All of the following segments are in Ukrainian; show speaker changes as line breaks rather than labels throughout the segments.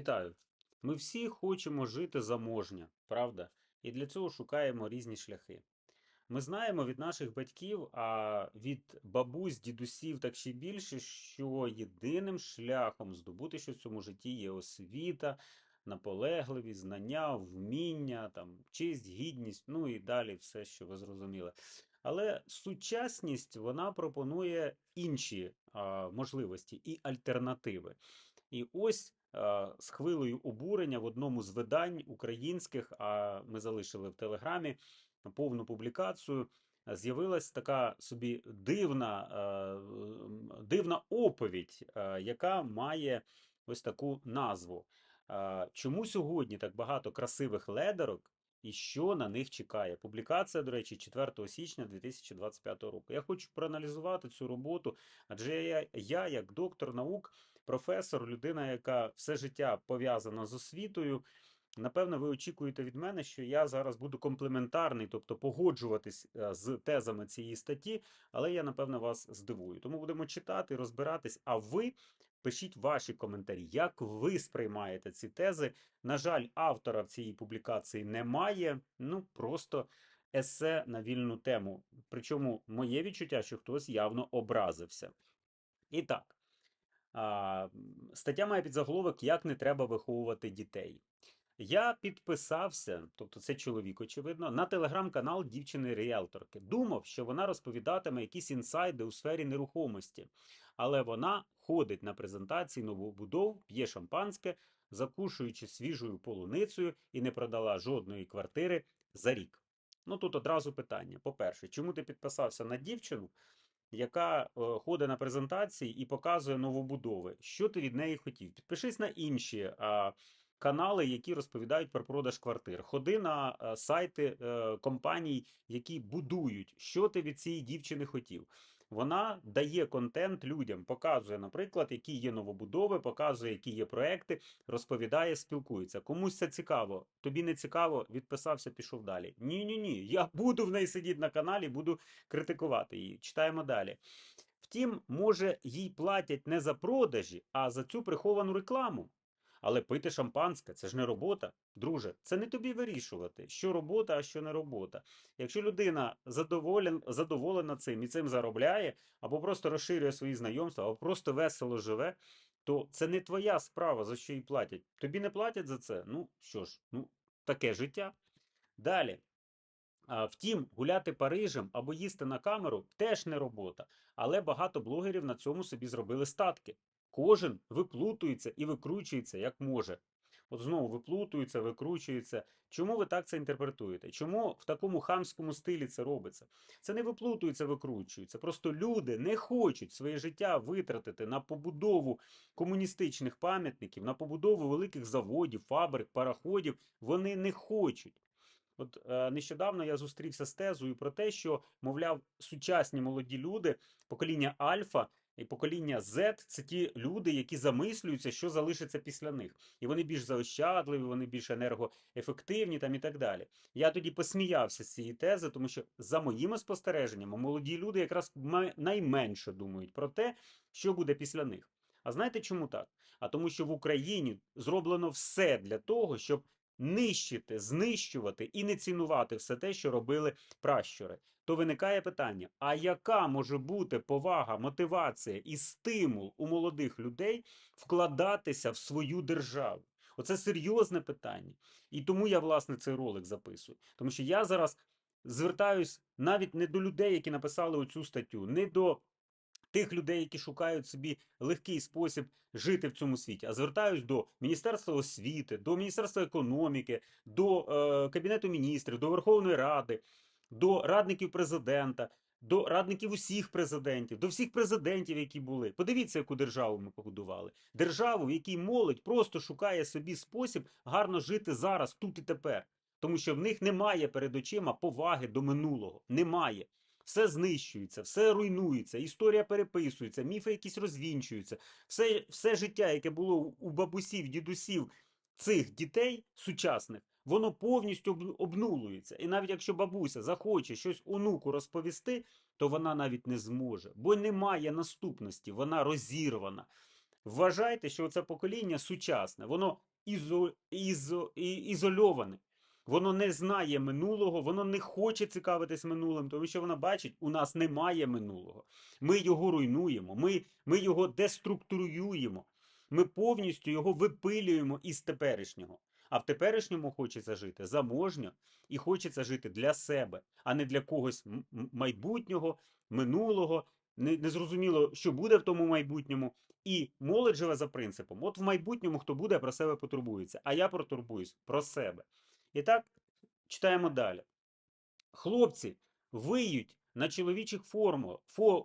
Вітаю! Ми всі хочемо жити заможня, правда? І для цього шукаємо різні шляхи. Ми знаємо від наших батьків, а від бабусь, дідусів, так ще більше, що єдиним шляхом здобути щось в цьому житті є освіта, наполегливість, знання, вміння, там, честь, гідність, ну і далі все, що ви зрозуміли. Але сучасність вона пропонує інші а, можливості і альтернативи. І ось з хвилею обурення в одному з видань українських, а ми залишили в Телеграмі повну публікацію. е, З'явилась така собі дивна, е, дивна оповідь, е, яка має ось таку назву. Е, Чому сьогодні так багато красивих ледерок і що на них чекає? Публікація, до речі, 4 січня 2025 року. Я хочу проаналізувати цю роботу, адже я, я як доктор наук професор, людина, яка все життя пов'язана з освітою. Напевно, ви очікуєте від мене, що я зараз буду комплементарний, тобто погоджуватись е, з тезами цієї статті, але я, напевно, вас здивую. Тому будемо читати, розбиратись, а ви пишіть ваші коментарі, як ви сприймаєте ці тези. На жаль, автора в цій публікації немає. Ну, просто есе на вільну тему. Причому моє відчуття, що хтось явно образився. І так. Стаття має підзаголовок Як не треба виховувати дітей. Я підписався, тобто це чоловік, очевидно, на телеграм-канал дівчини-ріелторки. Думав, що вона розповідатиме якісь інсайди у сфері нерухомості, але вона ходить на презентації новобудов, п'є шампанське, закушуючи свіжою полуницею і не продала жодної квартири за рік. Ну тут одразу питання. По-перше, чому ти підписався на дівчину? Яка е, ходить на презентації і показує новобудови. Що ти від неї хотів? Підпишись на інші канали, які розповідають про продаж квартир. Ходи на е, сайти е, компаній, які будують. Що ти від цієї дівчини хотів? Вона дає контент людям, показує, наприклад, які є новобудови, показує, які є проекти, розповідає, спілкується. Комусь це цікаво. Тобі не цікаво, відписався, пішов далі. Ні, ні, ні. Я буду в неї сидіти на каналі, буду критикувати її. Читаємо далі. Втім, може, їй платять не за продажі, а за цю приховану рекламу. Але пити шампанське це ж не робота. Друже, це не тобі вирішувати, що робота, а що не робота. Якщо людина задоволен, задоволена цим і цим заробляє, або просто розширює свої знайомства, або просто весело живе, то це не твоя справа, за що їй платять. Тобі не платять за це? Ну що ж, ну таке життя. Далі. Втім, гуляти Парижем або їсти на камеру теж не робота, але багато блогерів на цьому собі зробили статки. Кожен виплутується і викручується як може. От знову виплутується, викручується. Чому ви так це інтерпретуєте? Чому в такому хамському стилі це робиться? Це не виплутується, викручується. Просто люди не хочуть своє життя витратити на побудову комуністичних пам'ятників, на побудову великих заводів, фабрик, пароходів. Вони не хочуть. От е, нещодавно я зустрівся з тезою про те, що, мовляв, сучасні молоді люди, покоління Альфа і покоління Z – це ті люди, які замислюються, що залишиться після них. І вони більш заощадливі, вони більш енергоефективні там і так далі. Я тоді посміявся з цієї тези, тому що за моїми спостереженнями, молоді люди якраз найменше думають про те, що буде після них. А знаєте чому так? А тому, що в Україні зроблено все для того, щоб нищити, знищувати і не цінувати все те, що робили пращури. То виникає питання: а яка може бути повага, мотивація і стимул у молодих людей вкладатися в свою державу? Оце серйозне питання. І тому я, власне, цей ролик записую. Тому що я зараз звертаюсь навіть не до людей, які написали оцю статтю, не до тих людей, які шукають собі легкий спосіб жити в цьому світі, а звертаюсь до Міністерства освіти, до Міністерства економіки, до е, Кабінету міністрів, до Верховної Ради, до радників президента, до радників усіх президентів, до всіх президентів, які були. Подивіться, яку державу ми побудували. Державу, в якій молодь просто шукає собі спосіб гарно жити зараз, тут і тепер. Тому що в них немає перед очима поваги до минулого. Немає. Все знищується, все руйнується, історія переписується, міфи якісь розвінчуються. Все, все життя, яке було у- бабусів, дідусів цих дітей сучасних, воно повністю обнулується. І навіть якщо бабуся захоче щось онуку розповісти, то вона навіть не зможе, бо немає наступності, вона розірвана. Вважайте, що це покоління сучасне, воно ізо, ізо, ізольоване. Воно не знає минулого, воно не хоче цікавитись минулим, тому що воно бачить, у нас немає минулого. Ми його руйнуємо, ми, ми його деструктуруємо, ми повністю його випилюємо із теперішнього. А в теперішньому хочеться жити заможньо і хочеться жити для себе, а не для когось майбутнього, минулого. Не, не зрозуміло, що буде в тому майбутньому. І молодь живе за принципом: от в майбутньому хто буде, про себе потурбується, а я протурбуюсь про себе. І так, читаємо далі. Хлопці виють на чоловічих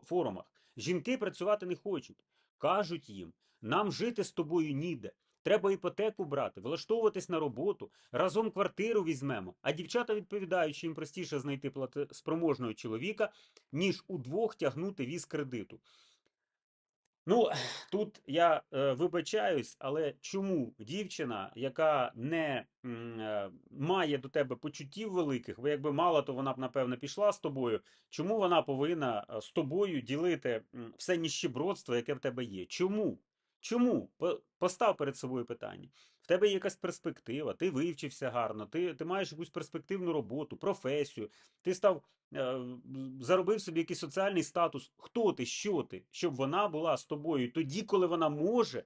форумах. Жінки працювати не хочуть. Кажуть їм: нам жити з тобою ніде. Треба іпотеку брати, влаштовуватись на роботу, разом квартиру візьмемо. А дівчата відповідають, що їм простіше знайти платоспроможного чоловіка, ніж удвох тягнути віз кредиту. Ну, тут я е, вибачаюсь, але чому дівчина, яка не е, має до тебе почуттів великих, бо якби мала, то вона б напевно пішла з тобою. Чому вона повинна е, з тобою ділити все ніщебродство, яке в тебе є? Чому? Чому? По- Постав перед собою питання. В тебе є якась перспектива, ти вивчився гарно, ти, ти маєш якусь перспективну роботу, професію, ти став е, заробив собі якийсь соціальний статус. Хто ти, що ти, щоб вона була з тобою тоді, коли вона може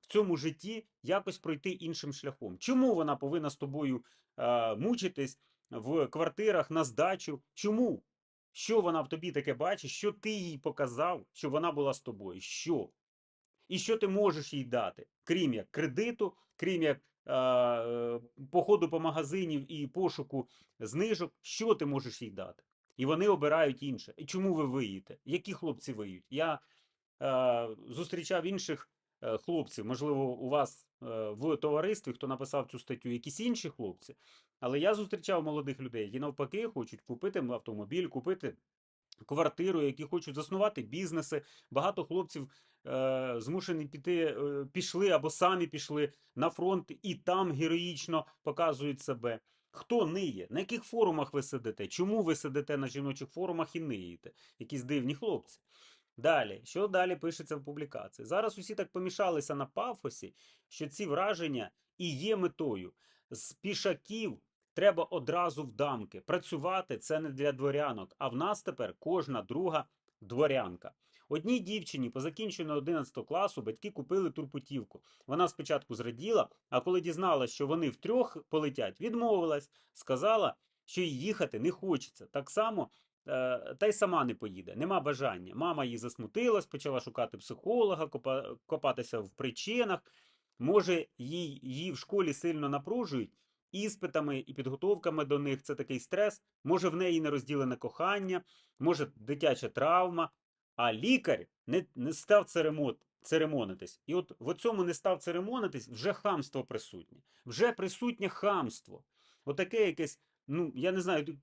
в цьому житті якось пройти іншим шляхом. Чому вона повинна з тобою е, мучитись в квартирах на здачу? Чому? Що вона в тобі таке бачить? Що ти їй показав, щоб вона була з тобою? Що? І що ти можеш їй дати, крім як кредиту, крім як е, е, походу по магазинів і пошуку знижок, що ти можеш їй дати? І вони обирають інше. І чому ви виїте? Які хлопці виють? Я е, зустрічав інших е, хлопців, можливо, у вас е, в товаристві, хто написав цю статтю, якісь інші хлопці. Але я зустрічав молодих людей, які навпаки хочуть купити автомобіль, купити квартиру, які хочуть заснувати бізнеси. Багато хлопців е, змушені піти, е, пішли або самі пішли на фронт і там героїчно показують себе. Хто ниє? На яких форумах ви сидите? Чому ви сидите на жіночих форумах і ниєте? Якісь дивні хлопці. Далі, що далі пишеться в публікації? Зараз усі так помішалися на пафосі, що ці враження і є метою. З пішаків треба одразу в дамки. Працювати це не для дворянок, а в нас тепер кожна друга дворянка. Одній дівчині по закінченню 11 класу батьки купили турпутівку. Вона спочатку зраділа, а коли дізналась, що вони втрьох полетять, відмовилась, сказала, що їй їхати не хочеться. Так само е, та й сама не поїде, нема бажання. Мама її засмутилась, почала шукати психолога, копа- копатися в причинах. Може, їй, її в школі сильно напружують іспитами і підготовками до них. Це такий стрес. Може, в неї нерозділене кохання, може, дитяча травма. А лікар не, не став церемон, церемонитись. І от в цьому не став церемонитись, вже хамство присутнє. Вже присутнє хамство. Отаке якесь, ну, я не знаю,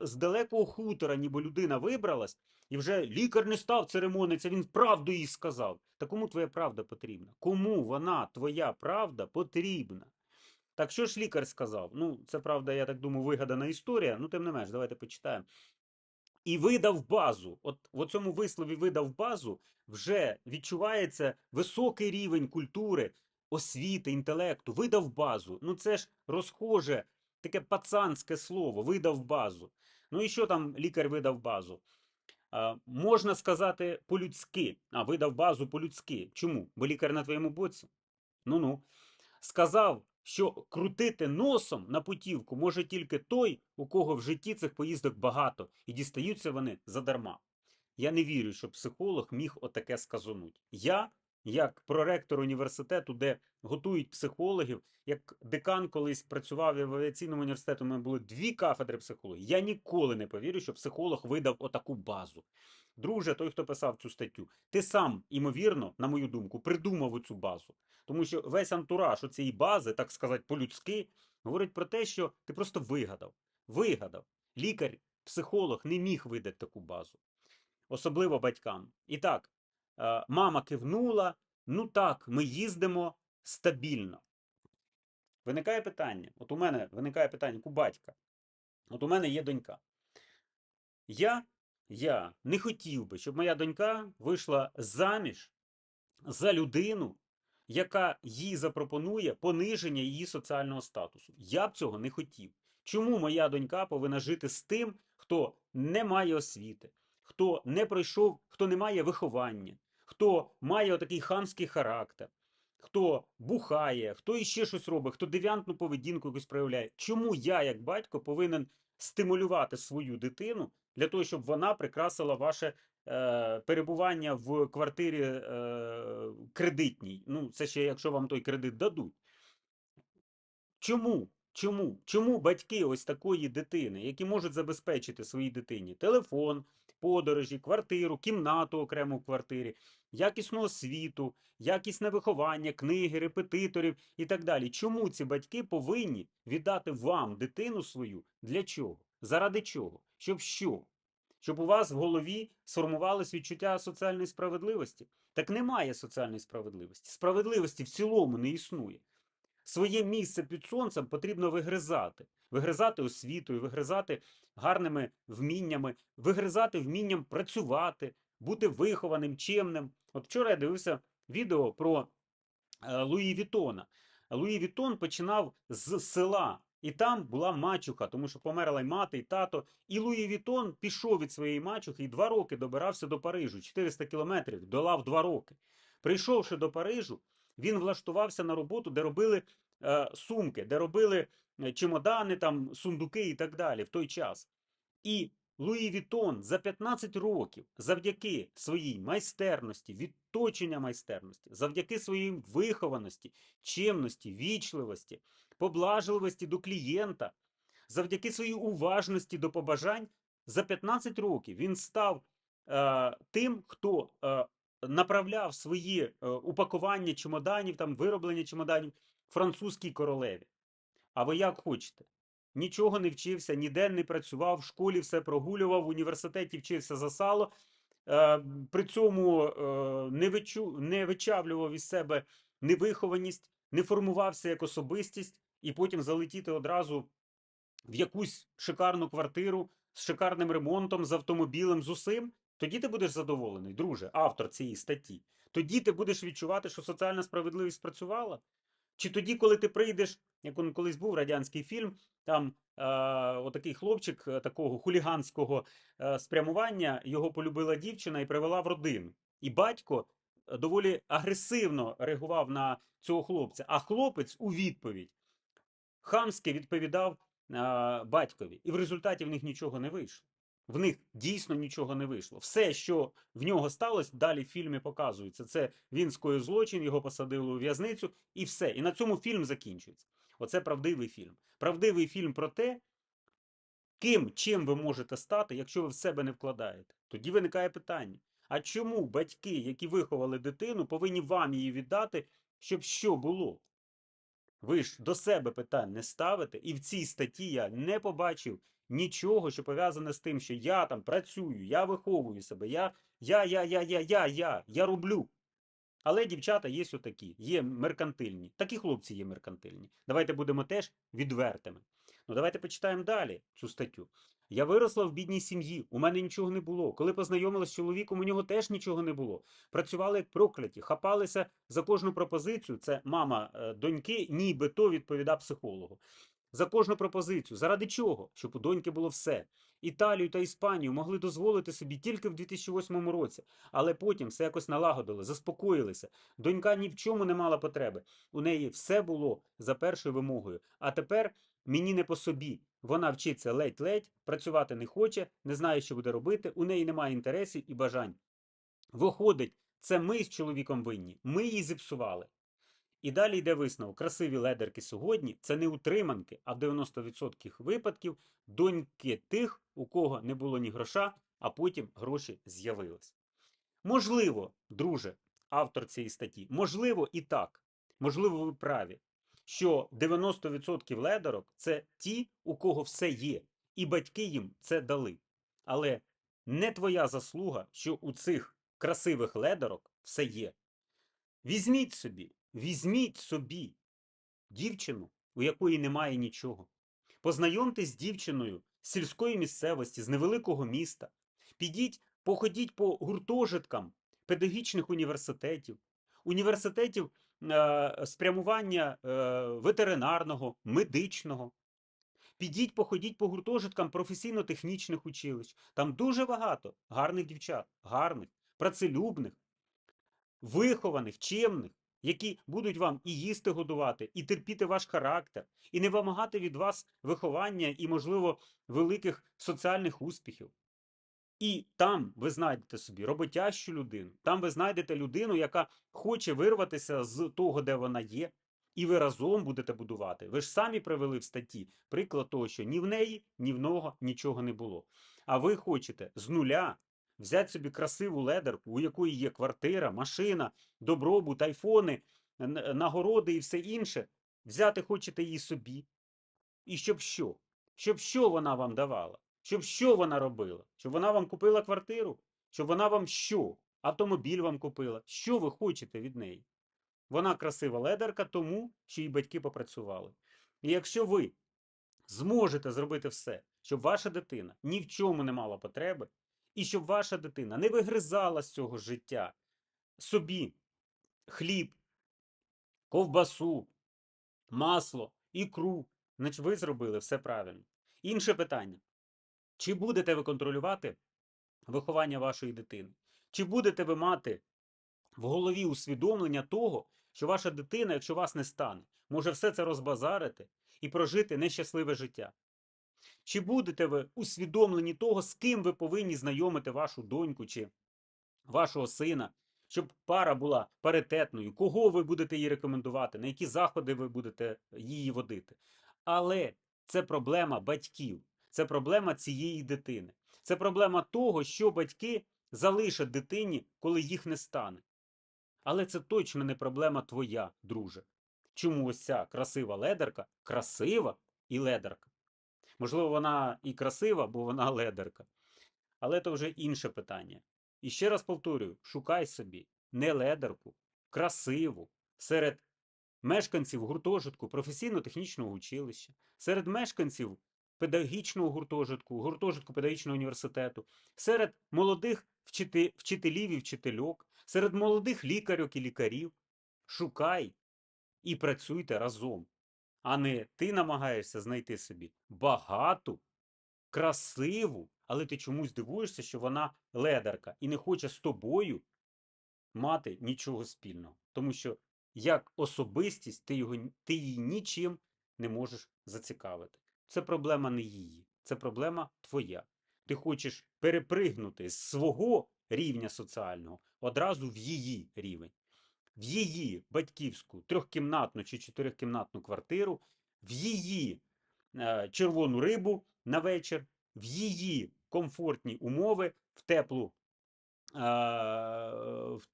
з далекого хутора, ніби людина вибралась, і вже лікар не став церемонитися, він правду їй сказав. Та кому твоя правда потрібна? Кому вона, твоя правда, потрібна? Так що ж лікар сказав? Ну, це правда, я так думаю, вигадана історія. Ну, тим не менш, давайте почитаємо. І видав базу. От в цьому вислові видав базу вже відчувається високий рівень культури, освіти, інтелекту. Видав базу. Ну це ж розхоже, таке пацанське слово, видав базу. Ну і що там лікар видав базу? А, можна сказати по-людськи. А, видав базу по-людськи. Чому? Бо лікар на твоєму боці. Ну-ну. Сказав, що крутити носом на путівку може тільки той, у кого в житті цих поїздок багато, і дістаються вони задарма. Я не вірю, що психолог міг отаке сказануть. Я, як проректор університету, де готують психологів, як декан колись працював в авіаційному університеті, у мене були дві кафедри психології. Я ніколи не повірю, що психолог видав отаку базу. Друже, той, хто писав цю статтю, ти сам, імовірно, на мою думку, придумав оцю базу. Тому що весь антураж цієї бази, так сказати, по-людськи, говорить про те, що ти просто вигадав. Вигадав. Лікар, психолог не міг видати таку базу. Особливо батькам. І так, е, мама кивнула, ну так, ми їздимо стабільно. Виникає питання. От у мене виникає питання у батька. От у мене є донька. Я, я не хотів би, щоб моя донька вийшла заміж за людину, яка їй запропонує пониження її соціального статусу. Я б цього не хотів. Чому моя донька повинна жити з тим, хто не має освіти, хто не пройшов, хто не має виховання, хто має отакий хамський характер, хто бухає, хто іще щось робить, хто девіантну поведінку якусь проявляє. Чому я, як батько, повинен стимулювати свою дитину для того, щоб вона прикрасила ваше е, перебування в квартирі е, кредитній? Ну, це ще якщо вам той кредит дадуть. Чому? Чому? Чому батьки ось такої дитини, які можуть забезпечити своїй дитині телефон, подорожі, квартиру, кімнату окрему в квартирі, якісну освіту, якісне виховання, книги, репетиторів і так далі. Чому ці батьки повинні віддати вам дитину свою? Для чого? Заради чого? Щоб що? Щоб у вас в голові сформувалось відчуття соціальної справедливості? Так немає соціальної справедливості. Справедливості в цілому не існує. Своє місце під сонцем потрібно вигризати. Вигризати освітою, вигризати гарними вміннями, вигризати вмінням працювати, бути вихованим, чемним. От вчора я дивився відео про е, Луї Вітона. Луї Вітон починав з села, і там була мачуха, тому що померла й мати, і тато. І Луї Вітон пішов від своєї мачухи і два роки добирався до Парижу. 400 кілометрів, долав два роки. Прийшовши до Парижу, він влаштувався на роботу, де робили е, сумки, де робили е, чемодани, там, сундуки і так далі в той час. І Луї Вітон за 15 років, завдяки своїй майстерності, відточення майстерності, завдяки своїй вихованості, чемності, вічливості, поблажливості до клієнта, завдяки своїй уважності до побажань, за 15 років він став е, тим, хто е, направляв свої е, упакування чемоданів, там вироблення чемоданів французькій королеві. А ви як хочете? Нічого не вчився, ніде не працював, в школі все прогулював, в університеті вчився за сало. Е, при цьому е, не, вичу, не вичавлював із себе невихованість, не формувався як особистість, і потім залетіти одразу в якусь шикарну квартиру з шикарним ремонтом, з автомобілем, з усім. Тоді ти будеш задоволений, друже, автор цієї статті. Тоді ти будеш відчувати, що соціальна справедливість спрацювала. Чи тоді, коли ти прийдеш, як он колись був радянський фільм, там е, отакий хлопчик е, такого хуліганського е, спрямування, його полюбила дівчина і привела в родину. І батько е, доволі агресивно реагував на цього хлопця, а хлопець у відповідь хамськи відповідав е, батькові. І в результаті в них нічого не вийшло. В них дійсно нічого не вийшло. Все, що в нього сталося, далі в фільмі показується. Це він скоїв злочин, його посадили у в'язницю, і все. І на цьому фільм закінчується. Оце правдивий фільм. Правдивий фільм про те, ким, чим ви можете стати, якщо ви в себе не вкладаєте. Тоді виникає питання: а чому батьки, які виховали дитину, повинні вам її віддати, щоб що було? Ви ж до себе питань не ставите, і в цій статті я не побачив нічого, що пов'язане з тим, що я там працюю, я виховую себе, я, я, я, я, я, я, я, я роблю. Але дівчата є отакі, є меркантильні. Такі хлопці є меркантильні. Давайте будемо теж відвертими. Ну давайте почитаємо далі цю статтю. Я виросла в бідній сім'ї, у мене нічого не було. Коли познайомилася з чоловіком, у нього теж нічого не було. Працювали як прокляті, хапалися за кожну пропозицію. Це мама е, доньки, нібито відповідав психологу. За кожну пропозицію. Заради чого? Щоб у доньки було все. Італію та Іспанію могли дозволити собі тільки в 2008 році, але потім все якось налагодили, заспокоїлися. Донька ні в чому не мала потреби. У неї все було за першою вимогою. А тепер мені не по собі. Вона вчиться ледь-ледь, працювати не хоче, не знає, що буде робити, у неї немає інтересів і бажань. Виходить, це ми з чоловіком винні, ми її зіпсували. І далі йде висновок. Красиві ледерки сьогодні це не утриманки, а в 90% випадків доньки тих, у кого не було ні гроша, а потім гроші з'явились. Можливо, друже, автор цієї статті, можливо, і так. Можливо, ви праві, що 90% ледерок це ті, у кого все є, і батьки їм це дали. Але не твоя заслуга, що у цих красивих ледерок все є. Візьміть собі, візьміть собі дівчину, у якої немає нічого. Познайомтесь з дівчиною з сільської місцевості, з невеликого міста. Підіть, походіть по гуртожиткам педагогічних університетів. університетів спрямування е, ветеринарного, медичного. Підіть, походіть по гуртожиткам професійно-технічних училищ. Там дуже багато гарних дівчат, гарних, працелюбних, вихованих, чемних, які будуть вам і їсти годувати, і терпіти ваш характер, і не вимагати від вас виховання і, можливо, великих соціальних успіхів. І там ви знайдете собі роботящу людину, там ви знайдете людину, яка хоче вирватися з того, де вона є, і ви разом будете будувати. Ви ж самі привели в статті приклад того, що ні в неї, ні в нього нічого не було. А ви хочете з нуля взяти собі красиву ледерку, у якої є квартира, машина, добробут, айфони, нагороди і все інше. Взяти хочете її собі. І щоб що? Щоб що вона вам давала? Щоб що вона робила? Щоб вона вам купила квартиру? Щоб вона вам що? Автомобіль вам купила? Що ви хочете від неї? Вона красива ледерка, тому що її батьки попрацювали. І якщо ви зможете зробити все, щоб ваша дитина ні в чому не мала потреби, і щоб ваша дитина не вигризала з цього життя собі хліб, ковбасу, масло, ікру, значить ви зробили все правильно. Інше питання: чи будете ви контролювати виховання вашої дитини? Чи будете ви мати в голові усвідомлення того, що ваша дитина, якщо вас не стане, може все це розбазарити і прожити нещасливе життя? Чи будете ви усвідомлені того, з ким ви повинні знайомити вашу доньку чи вашого сина, щоб пара була паритетною, кого ви будете їй рекомендувати, на які заходи ви будете її водити? Але це проблема батьків, це проблема цієї дитини. Це проблема того, що батьки залишать дитині, коли їх не стане. Але це точно не проблема твоя, друже. Чому ось ця красива ледерка красива і ледерка? Можливо, вона і красива, бо вона ледерка. Але це вже інше питання. І ще раз повторюю: шукай собі не ледерку, красиву серед мешканців гуртожитку професійно-технічного училища, серед мешканців педагогічного гуртожитку, гуртожитку педагогічного університету, серед молодих вчити- вчителів і вчительок, серед молодих лікарок і лікарів. Шукай і працюйте разом, а не ти намагаєшся знайти собі багату, красиву, але ти чомусь дивуєшся, що вона ледарка і не хоче з тобою мати нічого спільного. Тому що як особистість ти, його, ти її нічим не можеш зацікавити. Це проблема не її, це проблема твоя. Ти хочеш перепригнути з свого рівня соціального одразу в її рівень, в її батьківську трьохкімнатну чи чотирикімнатну квартиру, в її е, червону рибу на вечір, в її комфортні умови, в теплу, е,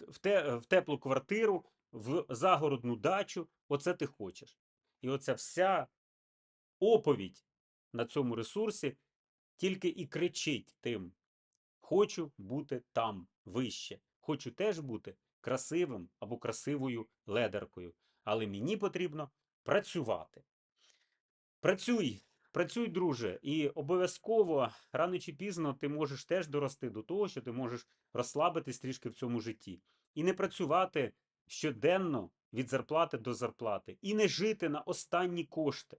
в, те, в теплу квартиру, в загородну дачу. Оце ти хочеш. І оця вся оповідь на цьому ресурсі тільки і кричить тим: хочу бути там вище, хочу теж бути красивим або красивою ледеркою. Але мені потрібно працювати. Працюй, працюй, друже, і обов'язково рано чи пізно ти можеш теж дорости до того, що ти можеш розслабитись трішки в цьому житті. І не працювати щоденно від зарплати до зарплати, і не жити на останні кошти.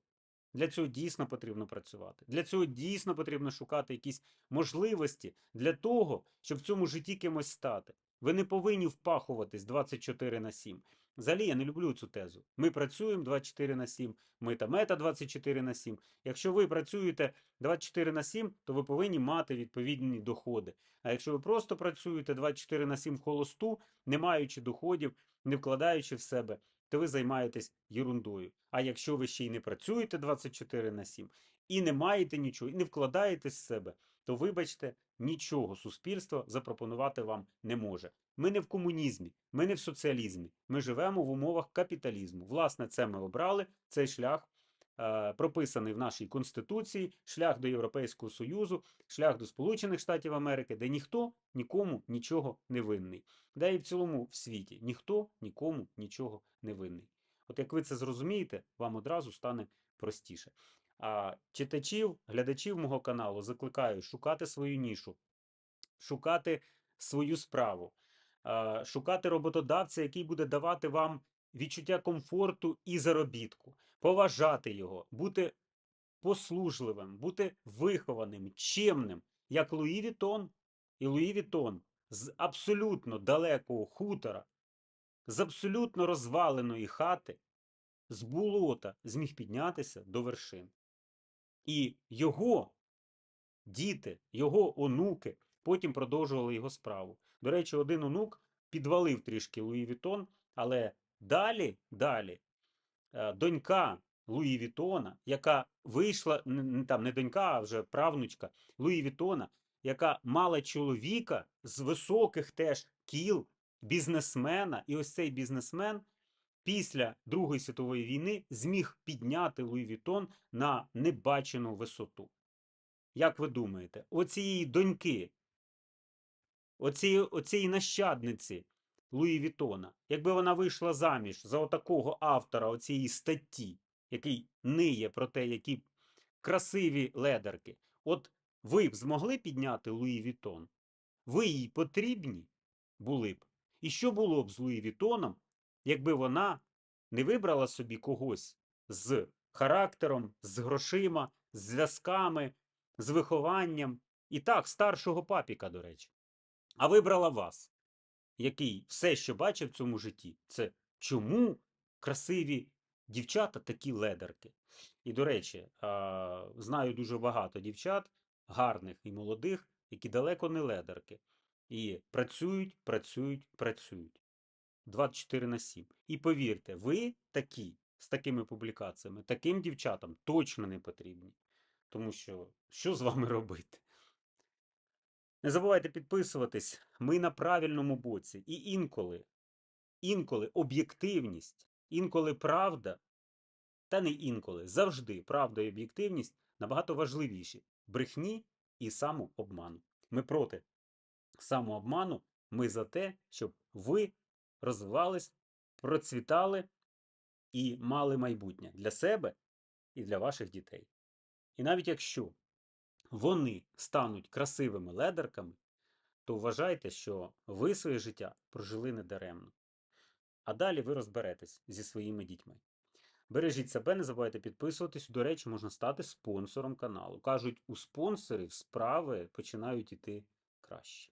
Для цього дійсно потрібно працювати. Для цього дійсно потрібно шукати якісь можливості для того, щоб в цьому житті кимось стати. Ви не повинні впахуватись 24 на 7. Взагалі, я не люблю цю тезу. Ми працюємо 24 на 7, ми та мета 24 на 7. Якщо ви працюєте 24 на 7, то ви повинні мати відповідні доходи. А якщо ви просто працюєте 24 на 7 в холосту, не маючи доходів, не вкладаючи в себе, то ви займаєтесь ерундою. А якщо ви ще й не працюєте 24 на 7 і не маєте нічого, і не вкладаєте з себе, то вибачте, нічого суспільство запропонувати вам не може. Ми не в комунізмі, ми не в соціалізмі. Ми живемо в умовах капіталізму. Власне, це ми обрали цей шлях. е, Прописаний в нашій конституції шлях до Європейського Союзу, шлях до Сполучених Штатів Америки, де ніхто нікому нічого не винний, де і в цілому в світі ніхто нікому нічого не винний. От як ви це зрозумієте, вам одразу стане простіше. А читачів, глядачів мого каналу закликаю шукати свою нішу, шукати свою справу, шукати роботодавця, який буде давати вам відчуття комфорту і заробітку, поважати його, бути послужливим, бути вихованим, чемним, як Луї Вітон. І Луї Вітон з абсолютно далекого хутора, з абсолютно розваленої хати, з болота зміг піднятися до вершин. І його діти, його онуки потім продовжували його справу. До речі, один онук підвалив трішки Луї Вітон, але далі, далі, е, донька Луї Вітона, яка вийшла, там не донька, а вже правнучка Луї Вітона, яка мала чоловіка з високих теж кіл, бізнесмена, і ось цей бізнесмен після Другої світової війни зміг підняти Луї Вітон на небачену висоту. Як ви думаєте, оцієї доньки, оцієї, оцієї нащадниці Луї Вітона, якби вона вийшла заміж за отакого автора оцієї статті, який ниє про те, які красиві ледерки, от ви б змогли підняти Луї Вітон? Ви їй потрібні були б. І що було б з Луї Вітоном, якби вона не вибрала собі когось з характером, з грошима, з зв'язками, з вихованням, і так, старшого папіка, до речі, а вибрала вас, який все, що бачив в цьому житті, це чому красиві дівчата такі ледерки. І, до речі, знаю дуже багато дівчат, гарних і молодих, які далеко не ледерки. І працюють, працюють, працюють. 24 на 7. І повірте, ви такі, з такими публікаціями, таким дівчатам точно не потрібні. Тому що що з вами робити? Не забувайте підписуватись. Ми на правильному боці. І інколи, інколи об'єктивність, інколи правда, та не інколи, завжди правда і об'єктивність набагато важливіші брехні і самообману. Ми проти самообману, ми за те, щоб ви розвивались, процвітали і мали майбутнє для себе і для ваших дітей. І навіть якщо вони стануть красивими ледерками, то вважайте, що ви своє життя прожили недаремно. А далі ви розберетесь зі своїми дітьми. Бережіть себе, не забувайте підписуватись. До речі, можна стати спонсором каналу. Кажуть, у спонсорів справи починають іти краще.